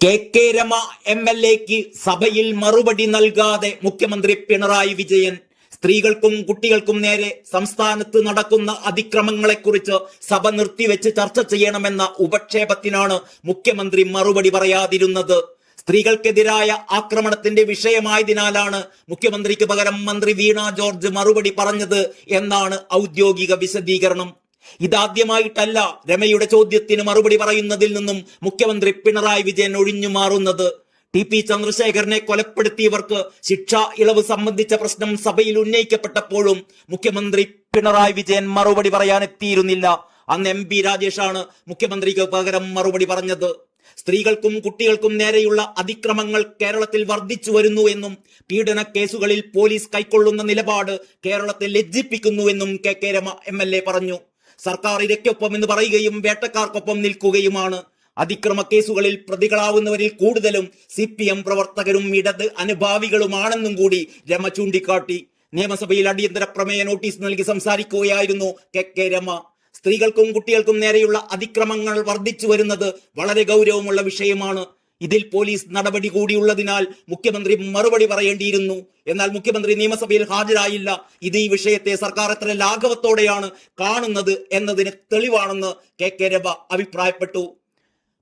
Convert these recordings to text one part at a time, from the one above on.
K K Rema M L എക്ക് സഭയിൽ മറുപടി നൽകാതെ മുഖ്യമന്ത്രി പിണറായി വിജയൻ സ്ത്രീകൾക്കും കുട്ടികൾക്കും നേരെ സംസ്ഥാനത്ത് നടക്കുന്ന അതിക്രമങ്ങളെക്കുറിച്ച് സഭ നിർത്തിവെച്ച് ചർച്ച ചെയ്യണമെന്ന ഉപക്ഷേപത്തിനാണ് മുഖ്യമന്ത്രി മറുപടി പറയാതിരുന്നത്. സ്ത്രീകൾക്കെതിരായ ആക്രമണത്തിന്റെ വിഷയമായതിനാലാണ് മുഖ്യമന്ത്രിക്ക് പകരം മന്ത്രി വീണ ജോർജ് മറുപടി പറഞ്ഞത് എന്നാണ് ഔദ്യോഗിക വിശദീകരണം. ഇതാദ്യമായിട്ടല്ല രമയുടെ ചോദ്യത്തിന് മറുപടി പറയുന്നതിൽ നിന്നും മുഖ്യമന്ത്രി പിണറായി വിജയൻ ഒഴിഞ്ഞു മാറുന്നത്. ടി പി ചന്ദ്രശേഖരനെ കൊലപ്പെടുത്തിയവർക്ക് ശിക്ഷാ ഇളവ് സംബന്ധിച്ച പ്രശ്നം സഭയിൽ ഉന്നയിക്കപ്പെട്ടപ്പോഴും മുഖ്യമന്ത്രി പിണറായി വിജയൻ മറുപടി പറയാൻ എത്തിയിരുന്നില്ല അന്ന് എം പി രാജേഷാണ് മുഖ്യമന്ത്രിക്ക് പകരം മറുപടി പറഞ്ഞത്. സ്ത്രീകൾക്കും കുട്ടികൾക്കും നേരെയുള്ള അതിക്രമങ്ങൾ കേരളത്തിൽ വർദ്ധിച്ചു വരുന്നു എന്നും പീഡന കേസുകളിൽ പോലീസ് കൈക്കൊള്ളുന്ന നിലപാട് കേരളത്തെ ലജ്ജിപ്പിക്കുന്നുവെന്നും K K Rema M L A പറഞ്ഞു. സർക്കാർ ഇരയ്ക്കൊപ്പം എന്ന് പറയുകയും വേട്ടക്കാർക്കൊപ്പം നിൽക്കുകയുമാണ്. അതിക്രമ കേസുകളിൽ പ്രതികളാവുന്നവരിൽ കൂടുതലും സി പി എം പ്രവർത്തകരും ഇടത് അനുഭാവികളുമാണെന്നും കൂടി രമ ചൂണ്ടിക്കാട്ടി. നിയമസഭയിൽ അടിയന്തര പ്രമേയ നോട്ടീസ് നൽകി സംസാരിക്കുകയായിരുന്നു കെ കെ രമ. സ്ത്രീകൾക്കും കുട്ടികൾക്കും നേരെയുള്ള അതിക്രമങ്ങൾ വർദ്ധിച്ചു വരുന്നത് വളരെ ഗൗരവമുള്ള വിഷയമാണ്. ഇതിൽ പോലീസ് നടപടി കൂടിയുള്ളതിനാൽ മുഖ്യമന്ത്രി മറുപടി പറയേണ്ടിയിരുന്നു. എന്നാൽ മുഖ്യമന്ത്രി നിയമസഭയിൽ ഹാജരായില്ല. ഇത് ഈ വിഷയത്തെ സർക്കാർ എത്ര ലാഘവത്തോടെയാണ് കാണുന്നത് എന്നതിന് തെളിവാണെന്ന് കെ കെ രവ അഭിപ്രായപ്പെട്ടു.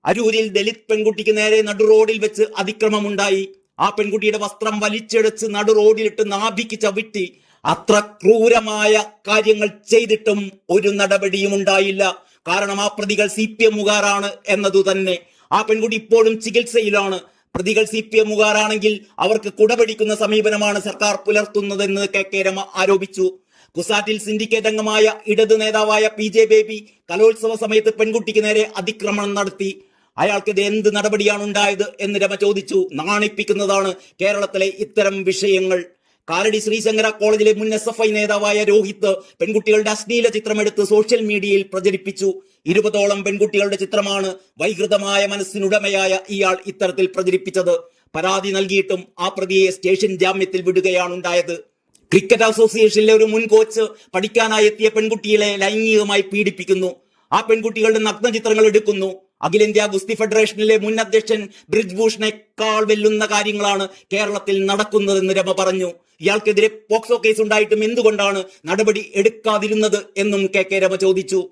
അരൂരിൽ ദലിത് പെൺകുട്ടിക്ക് നേരെ നടു റോഡിൽ വെച്ച് അതിക്രമമുണ്ടായി. ആ പെൺകുട്ടിയുടെ വസ്ത്രം വലിച്ചെടുത്ത് നടു റോഡിലിട്ട് നാഭിക്ക് ചവിട്ടി. അത്ര ക്രൂരമായ കാര്യങ്ങൾ ചെയ്തിട്ടും ഒരു നടപടിയും ഉണ്ടായില്ല. കാരണം ആ പ്രതികൾ സി പി എമ്മുകാരാണ് എന്നതു തന്നെ ആ പെൺകുട്ടി ഇപ്പോഴും ചികിത്സയിലാണ്. പ്രതികൾ സി പി എമ്മുകാരാണെങ്കിൽ അവർക്ക് കുടപിടിക്കുന്ന സമീപനമാണ് സർക്കാർ പുലർത്തുന്നതെന്ന് കെ കെ രമ ആരോപിച്ചു. കുസാറ്റിൽ സിൻഡിക്കേറ്റ് അംഗമായ ഇടത് നേതാവായ പി ജെ ബേബി കലോത്സവ സമയത്ത് പെൺകുട്ടിക്ക് നേരെ അതിക്രമണം നടത്തി. അയാൾക്കിത് എന്ത് നടപടിയാണ് ഉണ്ടായത് എന്ന് രമ ചോദിച്ചു. നാണിപ്പിക്കുന്നതാണ് കേരളത്തിലെ ഇത്തരം വിഷയങ്ങൾ. കാലടി ശ്രീശങ്കര കോളേജിലെ മുൻ എസ് എഫ് ഐ നേതാവായ രോഹിത് പെൺകുട്ടികളുടെ അശ്ലീല ചിത്രമെടുത്ത് സോഷ്യൽ മീഡിയയിൽ പ്രചരിപ്പിച്ചു. ഇരുപതോളം പെൺകുട്ടികളുടെ ചിത്രമാണ് വൈകൃതമായ മനസ്സിനുടമയായ ഇയാൾ ഇത്തരത്തിൽ പ്രചരിപ്പിച്ചത്. പരാതി നൽകിയിട്ടും ആ പ്രതിയെ സ്റ്റേഷൻ ജാമ്യത്തിൽ വിടുകയാണുണ്ടായത്. ക്രിക്കറ്റ് അസോസിയേഷനിലെ ഒരു മുൻ കോച്ച് പഠിക്കാനായി എത്തിയ പെൺകുട്ടികളെ ലൈംഗികമായി പീഡിപ്പിക്കുന്നു. ആ പെൺകുട്ടികളുടെ നഗ്ന ചിത്രങ്ങൾ എടുക്കുന്നു. അഖിലേന്ത്യാ ഗുസ്തി ഫെഡറേഷനിലെ മുൻ അധ്യക്ഷൻ ബ്രിജ് ഭൂഷണേക്കാൾ വെല്ലുന്ന കാര്യങ്ങളാണ് കേരളത്തിൽ നടക്കുന്നതെന്ന് രമ പറഞ്ഞു. ഇയാൾക്കെതിരെ പോക്സോ കേസ് ഉണ്ടായിട്ടും എന്തുകൊണ്ടാണ് നടപടി എടുക്കാതിരുന്നത് എന്നും കെ കെ രമ ചോദിച്ചു.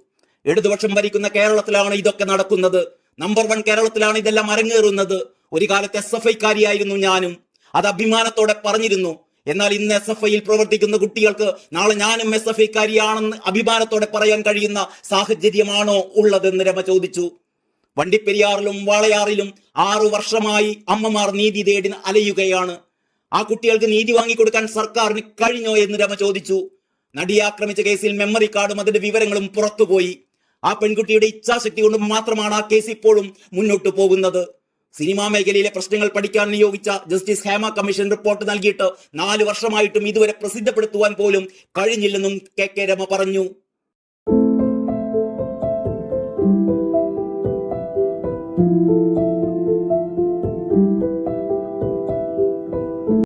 ഇടതുപക്ഷം ഭരിക്കുന്ന കേരളത്തിലാണ് ഇതൊക്കെ നടക്കുന്നത്. നമ്പർ വൺ കേരളത്തിലാണ് ഇതെല്ലാം അരങ്ങേറുന്നത്. ഒരു കാലത്ത് എസ് എഫ് ഐക്കാരിയായിരുന്നു ഞാനും. അത് അഭിമാനത്തോടെ പറഞ്ഞിരുന്നു. എന്നാൽ ഇന്ന് എസ് എഫ് ഐയിൽ പ്രവർത്തിക്കുന്ന കുട്ടികൾക്ക് നാളെ ഞാനും എസ് എഫ് ഐക്കാരിയാണെന്ന് അഭിമാനത്തോടെ പറയാൻ കഴിയുന്ന സാഹചര്യമാണോ ഉള്ളതെന്ന് രമ ചോദിച്ചു. വണ്ടിപ്പെരിയാറിലും വാളയാറിലും ആറു വർഷമായി അമ്മമാർ നീതി തേടി അലയുകയാണ്. ആ കുട്ടികൾക്ക് നീതി വാങ്ങിക്കൊടുക്കാൻ സർക്കാരിന് കഴിഞ്ഞോ എന്ന് രമ ചോദിച്ചു. നടിയെ ആക്രമിച്ച കേസിൽ മെമ്മറി കാർഡും അതിന്റെ വിവരങ്ങളും പുറത്തുപോയി. ആ പെൺകുട്ടിയുടെ ഇച്ഛാശക്തി കൊണ്ട് മാത്രമാണ് ആ കേസ് ഇപ്പോഴും മുന്നോട്ട് പോകുന്നത്. സിനിമാ മേഖലയിലെ പ്രശ്നങ്ങൾ പഠിക്കാൻ നിയോഗിച്ച ജസ്റ്റിസ് ഹേമ കമ്മീഷൻ റിപ്പോർട്ട് നൽകിയിട്ട് നാല് വർഷമായിട്ടും ഇതുവരെ പ്രസിദ്ധപ്പെടുത്തുവാൻ പോലും കഴിഞ്ഞില്ലെന്നും കെ കെ രമ പറഞ്ഞു.